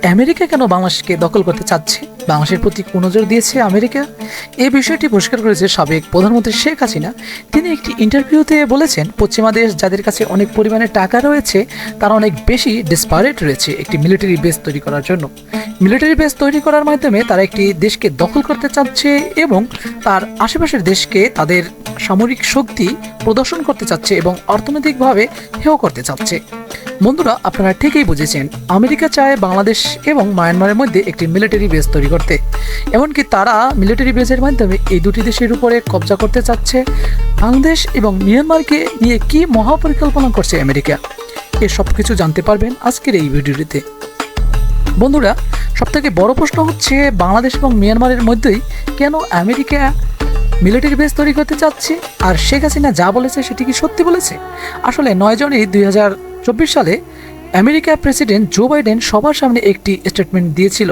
America কেন বাংলাদেশকে দখল করতে চাচ্ছে? বাংলাদেশের প্রতি নজর দিয়েছে আমেরিকা? এই বিষয়টি পরিষ্কার করেছে সাবেক প্রধানমন্ত্রী শেখ হাসিনা। তিনি একটি ইন্টারভিউতে বলেছেন, পশ্চিমা দেশ যাদের কাছে অনেক পরিমাণে টাকা রয়েছে, তারা অনেক বেশি ডিসপারেট রয়েছে একটি মিলিটারি বেস তৈরি করার জন্য। মিলিটারি বেস তৈরি করার মাধ্যমে তারা একটি দেশকে দখল করতে চাচ্ছে এবং তার আশেপাশের দেশকে তাদের সামরিক শক্তি প্রদর্শন করতে চাচ্ছে এবং অর্থনৈতিকভাবে হেয় করতে চাচ্ছে। বন্ধুরা, আপনারা ঠিকই বুঝেছেন, আমেরিকা চায় বাংলাদেশ এবং মায়ানমারের মধ্যে একটি মিলিটারি বেস তৈরি করতে। এমনকি তারা মিলিটারি বেসের মাধ্যমে এই দুটি দেশের উপরে কবজা করতে চাচ্ছে। বাংলাদেশ এবং মিয়ানমারকে নিয়ে কি মহাপরিকল্পনা করছে আমেরিকা? এ সব কিছু জানতে পারবেন আজকের এই ভিডিওটিতে। বন্ধুরা, সবথেকে বড় প্রশ্ন হচ্ছে, বাংলাদেশ এবং মিয়ানমারের মধ্যেই কেন আমেরিকা মিলিটারি বেস তৈরি করতে চাচ্ছে, আর শেখ হাসিনা যা বলেছে সেটি কি সত্যি বলেছে? আসলে নয় দুই হাজার চব্বিশ সালে আমেরিকার প্রেসিডেন্ট জো বাইডেন সবার সামনে একটি স্টেটমেন্ট দিয়েছিল।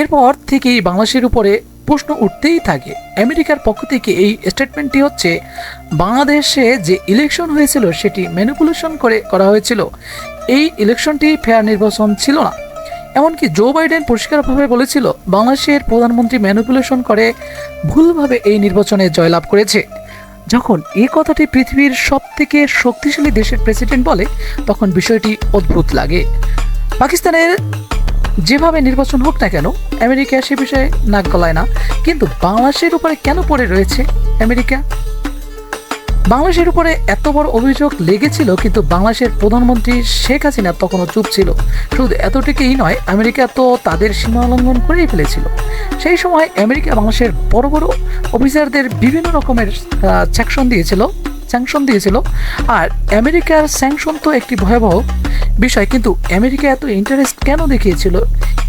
এরপর থেকেই বাংলাদেশের উপরে প্রশ্ন উঠতেই থাকে। আমেরিকার পক্ষ থেকে এই স্টেটমেন্টটি হচ্ছে, বাংলাদেশে যে ইলেকশন হয়েছিল সেটি ম্যানিপুলেশন করে করা হয়েছিল। এই ইলেকশনটি ফেয়ার নির্বাচন ছিল না। এমনকি জো বাইডেন পরিষ্কারভাবে বলেছিল, বাংলাদেশের প্রধানমন্ত্রী ম্যানুপুলেশন করে ভুলভাবে এই নির্বাচনে জয়লাভ করেছে। যখন এই কথাটি পৃথিবীর সব থেকে শক্তিশালী দেশের প্রেসিডেন্ট বলে, তখন বিষয়টি অদ্ভুত লাগে। পাকিস্তানের যেভাবে নির্বাচন হোক না কেন, আমেরিকা সে বিষয়ে নাক গলায় না। কিন্তু বাংলাদেশের উপরে কেন পড়ে রয়েছে আমেরিকা? বাংলাদেশের উপরে এত বড় অভিযোগ লেগেছিল, কিন্তু বাংলাদেশের প্রধানমন্ত্রী শেখ হাসিনা তখনও চুপ ছিল। শুধু এতটুকুই নয়, আমেরিকা তো তাদের সীমা লঙ্ঘন করেই ফেলেছিল। সেই সময় আমেরিকা বাংলাদেশের বড় বড় অফিসারদের বিভিন্ন রকমের স্যাংশন দিয়েছিল স্যাংশন দিয়েছিল। আর আমেরিকার স্যাংশন তো একটি ভয়াবহ বিষয়, কিন্তু আমেরিকা এত ইন্টারেস্ট কেন দেখিয়েছিল?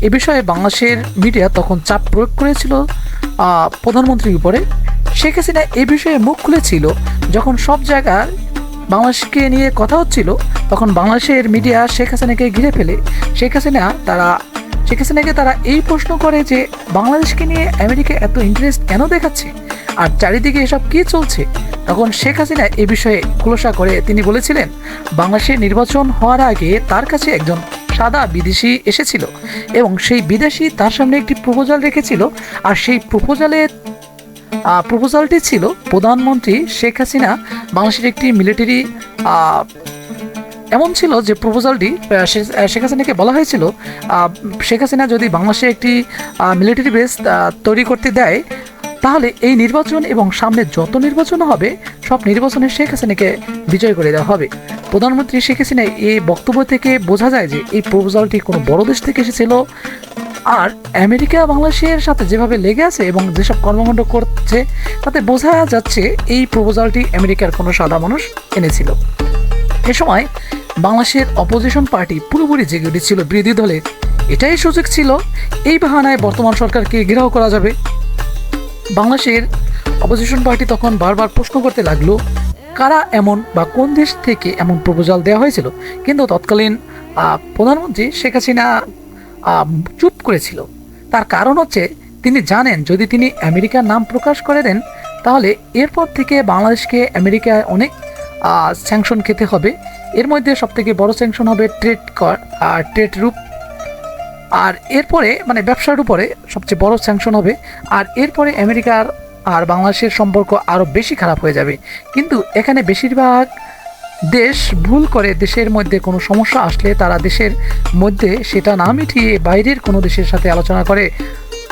এ বিষয়ে বাংলাদেশের মিডিয়া তখন চাপ প্রয়োগ করেছিল প্রধানমন্ত্রীর উপরে। শেখ হাসিনা এ বিষয়ে মুখ খুলেছিল যখন সব জায়গায় বাংলাদেশকে নিয়ে কথা হচ্ছিল, তখন বাংলাদেশের মিডিয়া শেখ হাসিনাকে ঘিরে ফেলে। শেখ হাসিনা তারা, শেখ হাসিনাকে তারা এই প্রশ্ন করে যে বাংলাদেশকে নিয়ে আমেরিকা এত ইন্টারেস্ট কেন দেখাচ্ছে? আর চারিদিকে এসব কি চলছে? তখন শেখ হাসিনা এ বিষয়ে খুলসা করে তিনি বলেছিলেন বাংলাদেশের নির্বাচন হওয়ার আগে তার কাছে একজন সাদা বিদেশি এসেছিল এবং সেই বিদেশি তার সামনে একটি প্রপোজাল রেখেছিল। আর সেই প্রপোজালে প্রপোজালটি ছিল প্রধানমন্ত্রী শেখ হাসিনা বাংলাদেশের একটি মিলিটারি এমন ছিল যে প্রপোজালটি শেখ হাসিনাকে বলা হয়েছিল শেখ হাসিনা যদি বাংলাদেশে একটি মিলিটারি বেস তৈরি করতে দেয়, তাহলে এই নির্বাচন এবং সামনে যত নির্বাচন হবে, সব নির্বাচনে শেখ হাসিনাকে বিজয় করে দেওয়া হবে। প্রধানমন্ত্রী শেখ হাসিনা এই বক্তব্য থেকে বোঝা যায় যে এই প্রপোজালটি কোনো বড় দেশ থেকে এসেছিল আর আমেরিকা, বাংলাদেশের সাথে যেভাবে লেগে আছে এবং যেসব কর্মকাণ্ড করছে, তাতে বোঝা যাচ্ছে এই প্রপোজালটি আমেরিকার কোনো সাদা মানুষ এনেছিল। এ সময় বাংলাদেশের অপোজিশন পার্টি পুরোপুরি জেগে উঠেছিল বিরোধী দলের এটাই সুযোগ ছিল, এই বাহানায় বর্তমান সরকারকে ঘেরাও করা যাবে। বাংলাদেশের অপোজিশন পার্টি তখন বারবার প্রশ্ন করতে লাগল, কারা এমন বা কোন দেশ থেকে এমন প্রপোজাল দেওয়া হয়েছিল? কিন্তু তৎকালীন প্রধানমন্ত্রী শেখ হাসিনা চুপ করেছিল। তার কারণ হচ্ছে তিনি জানেন, যদি তিনি আমেরিকার নাম প্রকাশ করে দেন, তাহলে এরপর থেকে বাংলাদেশকে আমেরিকায় অনেক স্যাংশন খেতে হবে। এর মধ্যে সবথেকে বড় স্যাংশন হবে ট্রেড কর আর ট্রেড রূপ আর এরপরে মানে ব্যবসার উপরে সবচেয়ে বড় স্যাংশন হবে। আর এরপরে আমেরিকার আর বাংলাদেশের সম্পর্ক আরও বেশি খারাপ হয়ে যাবে। কিন্তু এখানে বেশিরভাগ দেশ ভুল করে দেশের মধ্যে কোনো সমস্যা আসলে তারা দেশের মধ্যে সেটা না মিটিয়ে বাইরের কোনো দেশের সাথে আলোচনা করে।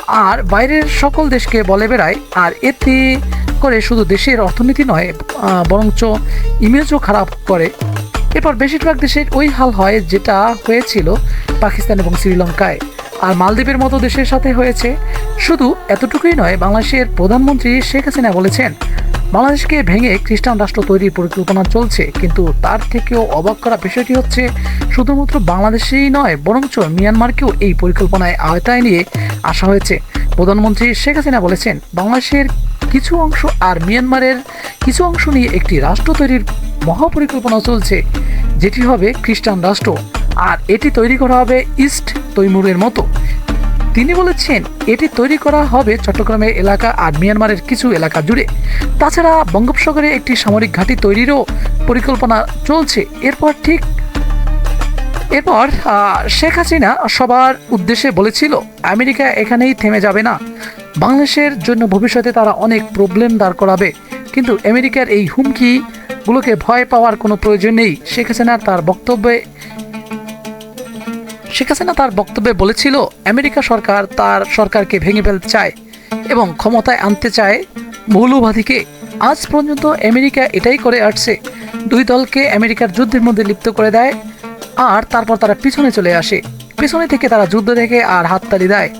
আর বাইরের সকল দেশকে বলে বেড়ায়, আর এতে করে শুধু দেশের অর্থনীতি নয় বরঞ্চ ইমেজও খারাপ করে। এরপর বেশিরভাগ দেশের ওই হাল হয় যেটা হয়েছিল পাকিস্তান এবং শ্রীলঙ্কায়। আর মালদ্বীপের মতো দেশের সাথে হয়েছে। শুধু এতটুকুই নয়, বাংলাদেশের প্রধানমন্ত্রী শেখ হাসিনা বলেছেন বাংলাদেশকে ভেঙে খ্রিস্টান রাষ্ট্র তৈরির পরিকল্পনা চলছে, কিন্তু তার থেকেও অবাক করা বিষয়টি হচ্ছে, শুধুমাত্র বাংলাদেশেই নয়, বরঞ্চ মিয়ানমারকেও এই পরিকল্পনায় আওতায় নিয়ে আসা হয়েছে। প্রধানমন্ত্রী শেখ হাসিনা বলেছেন, বাংলাদেশের কিছু অংশ আর মিয়ানমারের কিছু অংশ নিয়ে একটি রাষ্ট্র তৈরির মহাপরিকল্পনা চলছে, যেটি হবে খ্রিস্টান রাষ্ট্র, আর এটি তৈরি করা হবে ইস্ট তৈমুরের মতো। তিনি বলেছেন, এটি তৈরি করা হবে চট্টগ্রামের এলাকা আর মিয়ানমারের কিছু এলাকা জুড়ে। তাছাড়া বঙ্গোপসাগরে একটি সামরিক ঘাঁটি তৈরিরও পরিকল্পনা চলছে। এরপর ঠিক, এরপর শেখ হাসিনা সবার উদ্দেশ্যে বলেছিল, আমেরিকা এখানেই থেমে যাবে না। বাংলাদেশের জন্য ভবিষ্যতে তারা অনেক প্রবলেম দাঁড় করাবে। কিন্তু আমেরিকার এই হুমকিগুলোকে ভয় পাওয়ার কোনো প্রয়োজন নেই। শেখ হাসিনা তার বক্তব্যে শেখ হাসিনা তার বক্তব্যে বলেছিল, আমেরিকা সরকার তার সরকারকে ভেঙে ফেলতে চায় এবং ক্ষমতায় আনতে চায় মৌলবাদীকে। আজ পর্যন্ত আমেরিকা এটাই করে আসছে, দুই দলকে আমেরিকার যুদ্ধের মধ্যে লিপ্ত করে দেয় আর তারপর তারা পিছনে চলে আসে। পিছনে থেকে তারা যুদ্ধ দেখে আর হাততালি দেয়।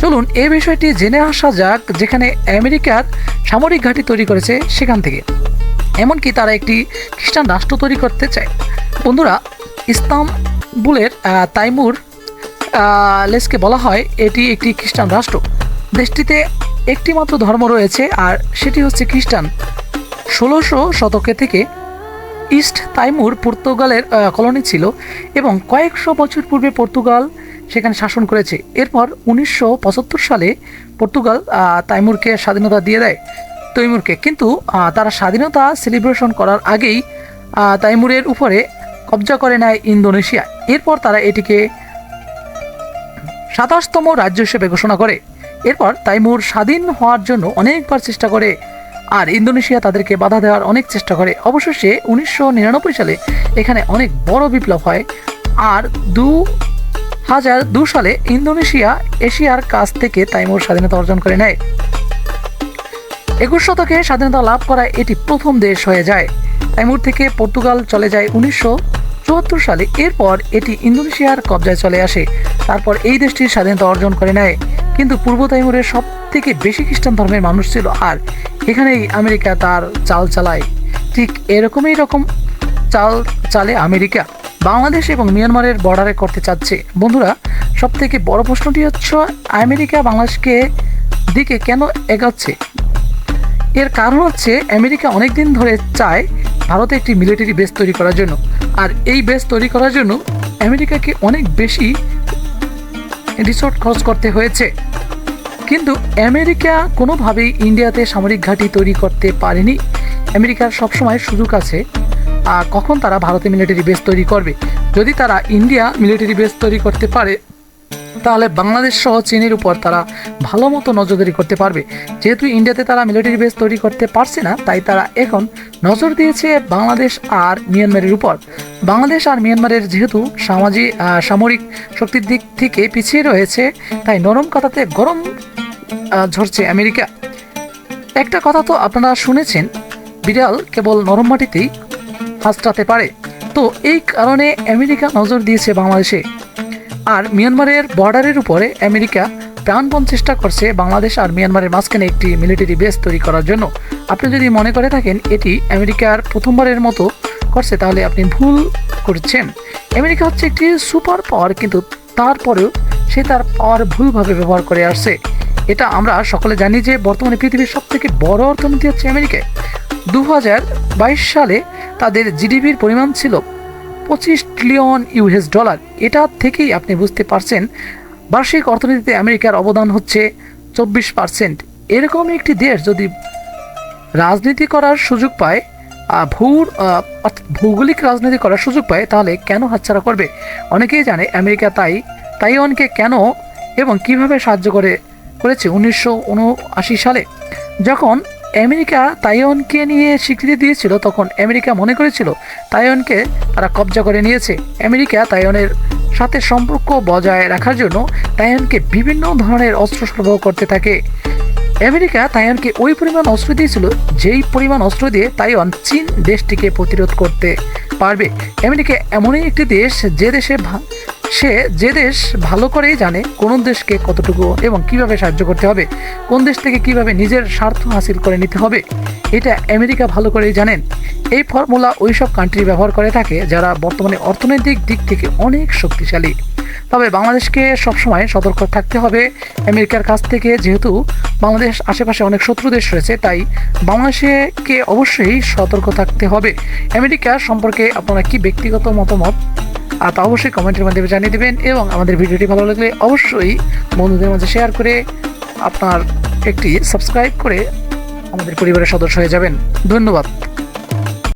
চলুন এই বিষয়টি জেনে আসা যাক, যেখানে আমেরিকার সামরিক ঘাঁটি তৈরি করেছে সেখান থেকে। এমনকি তারা একটি খ্রিস্টান রাষ্ট্র তৈরি করতে চায়। বন্ধুরা ইস্তাম্বুলের আহ, তাইমুর লেসকে বলা হয় এটি একটি খ্রিস্টান রাষ্ট্র। দেশটিতে একটি মাত্র ধর্ম রয়েছে আর সেটি হচ্ছে খ্রিস্টান। ষোলোশো শতকে থেকে ইস্ট তাইমুর পর্তুগালের কলোনি ছিল এবং কয়েকশো বছর পূর্বে পর্তুগাল সেখানে শাসন করেছে। এরপর উনিশশো পঁচাত্তর সালে পর্তুগাল তাইমুরকে স্বাধীনতা দিয়ে দেয় তৈমুরকে। কিন্তু তারা স্বাধীনতা সেলিব্রেশন করার আগেই তাইমুরের উপরে কবজা করে নেয় ইন্দোনেশিয়া। এরপর তারা এটিকে সাতাশতম রাজ্য হিসেবে ঘোষণা করে। এরপর তাইমুর স্বাধীন হওয়ার জন্য অনেকবার চেষ্টা করে, আর ইন্দোনেশিয়া তাদেরকে বাধা দেওয়ার অনেক চেষ্টা করে। অবশেষে উনিশশো নিরানব্বই সালে এখানে অনেক বড় বিপ্লব হয়, আর দু হাজার দু সালে ইন্দোনেশিয়া এশিয়ার কাছ থেকে তাইমুর স্বাধীনতা অর্জন করে নেয়। একুশ শতকে স্বাধীনতা লাভ করা এটি প্রথম দেশ হয়ে যায়। তাইমুর থেকে পর্তুগাল চলে যায় উনিশশো চুয়াত্তর সালে এরপর এটি ইন্দোনেশিয়ার কবজায় চলে আসে। তারপর এই দেশটির স্বাধীনতা অর্জন করে নেয়। কিন্তু পূর্ব তাইমুরের সব থেকে বেশি খ্রিস্টান ধর্মের মানুষ ছিল আর। এখানেই আমেরিকা তার চাল চালায়। ঠিক এরকমই রকম চাল চালে আমেরিকা বাংলাদেশ এবং মিয়ানমারের বর্ডারে করতে চাচ্ছে। বন্ধুরা সব থেকে বড় প্রশ্নটি হচ্ছে, আমেরিকা বাংলাদেশকে দিকে কেন এগাচ্ছে? এর কারণ হচ্ছে, আমেরিকা অনেক দিন ধরে চায় ভারতে একটি মিলিটারি বেস তৈরি করার জন্য। আর এই বেস তৈরি করার জন্য আমেরিকাকে অনেক বেশি রিসোর্ট খরচ করতে হয়েছে। কিন্তু আমেরিকা কোনোভাবেই ইন্ডিয়াতে সামরিক ঘাঁটি তৈরি করতে পারেনি। আমেরিকার সবসময় সুযোগ আছে। কখন তারা ভারতে মিলিটারি বেস তৈরি করবে? যদি তারা ইন্ডিয়া মিলিটারি বেস তৈরি করতে পারে তাহলে বাংলাদেশ সহ চীনের উপর তারা ভালো মতো নজরদারি করতে পারবে। যেহেতু ইন্ডিয়াতে তারা মিলিটারি বেস তৈরি করতে পারছে না, তাই তারা এখন নজর দিয়েছে বাংলাদেশ আর মিয়ানমারের উপর। বাংলাদেশ আর মিয়ানমারের যেহেতু সামাজিক সামরিক শক্তির দিক থেকে পিছিয়ে রয়েছে, তাই নরম কথাতে গরম ঝরছে আমেরিকা। একটা কথা তো আপনারা শুনেছেন, বিড়াল কেবল নরম মাটিতেই হাসটাতে পারে। তো এই কারণে আমেরিকা নজর দিয়েছে বাংলাদেশে। আর মিয়ানমারের বর্ডারের উপরে আমেরিকা প্রাণপণ চেষ্টা করছে বাংলাদেশ আর মিয়ানমারের মাঝখানে একটি মিলিটারি বেস তৈরি করার জন্য। আপনি যদি মনে করে থাকেন এটি আমেরিকার প্রথমবারের মতো করছে, তাহলে আপনি ভুল করছেন। আমেরিকা হচ্ছে একটি সুপার পাওয়ার, কিন্তু তারপরেও সে তার পাওয়ার ভুলভাবে ব্যবহার করে আসছে। এটা আমরা সকলে জানি যে বর্তমানে পৃথিবীর সব থেকে বড় অর্থনীতি হচ্ছে আমেরিকায়। দু হাজার বাইশ সালে তাদের জিডিপির পরিমাণ ছিল পঁচিশ ট্রিলিয়ন ইউএস ডলার। এটা থেকেই আপনি বুঝতে পারছেন বার্ষিক অর্থনীতিতে আমেরিকার অবদান হচ্ছে চব্বিশ পার্সেন্ট। এরকম একটি দেশ যদি রাজনীতি করার সুযোগ পায় আহ, ভূ অর্থাৎ ভৌগোলিক রাজনীতি করার সুযোগ পায় তাহলে কেন হাতছাড়া করবে? অনেকেই জানে আমেরিকা তাই তাইওয়ানকে কেন এবং কীভাবে সাহায্য করে করেছে উনিশশো উনআশি সালে। যখন আমেরিকা তাইওয়ানকে নিয়ে স্বীকৃতি দিয়েছিল তখন আমেরিকা মনে করেছিল তাইওয়ানকে তারা কবজা করে নিয়েছে। আমেরিকা তাইওয়ানের সাথে সম্পর্ক বজায় রাখার জন্য তাইওয়ানকে বিভিন্ন ধরনের অস্ত্র সরবরাহ করতে থাকে। আমেরিকা তাইওয়ানকে ওই পরিমাণ অস্ত্র দিয়েছিল যেই পরিমাণ অস্ত্র দিয়ে তাইওয়ান চীন দেশটিকে প্রতিরোধ করতে পারবে। আমেরিকা এমনই একটি দেশ যে দেশে সে যে দেশ ভালো করেই জানে কোন দেশকে কতটুকু এবং কীভাবে সাহায্য করতে হবে, কোন দেশ থেকে কীভাবে নিজের স্বার্থ হাসিল করে নিতে হবে, এটা আমেরিকা ভালো করেই জানেন। এই ফর্মুলা ওই সব কান্ট্রি ব্যবহার করে থাকে যারা বর্তমানে অর্থনৈতিক দিক থেকে অনেক শক্তিশালী। তবে বাংলাদেশকে সবসময় সতর্ক থাকতে হবে। আমেরিকার কাছ থেকে যেহেতু বাংলাদেশ আশেপাশে অনেক শত্রু দেশ রয়েছে, তাই বাংলাদেশকে অবশ্যই সতর্ক থাকতে হবে। আমেরিকা সম্পর্কে আপনারা কি ব্যক্তিগত মতামত? আর তা অবশ্যই কমেন্টের মাধ্যমে জানিয়ে দেবেন এবং আমাদের ভিডিওটি ভালো লাগলে অবশ্যই বন্ধুদের মাঝে শেয়ার করে আপনার একটি সাবস্ক্রাইব করে আমাদের পরিবারের সদস্য হয়ে যাবেন। ধন্যবাদ।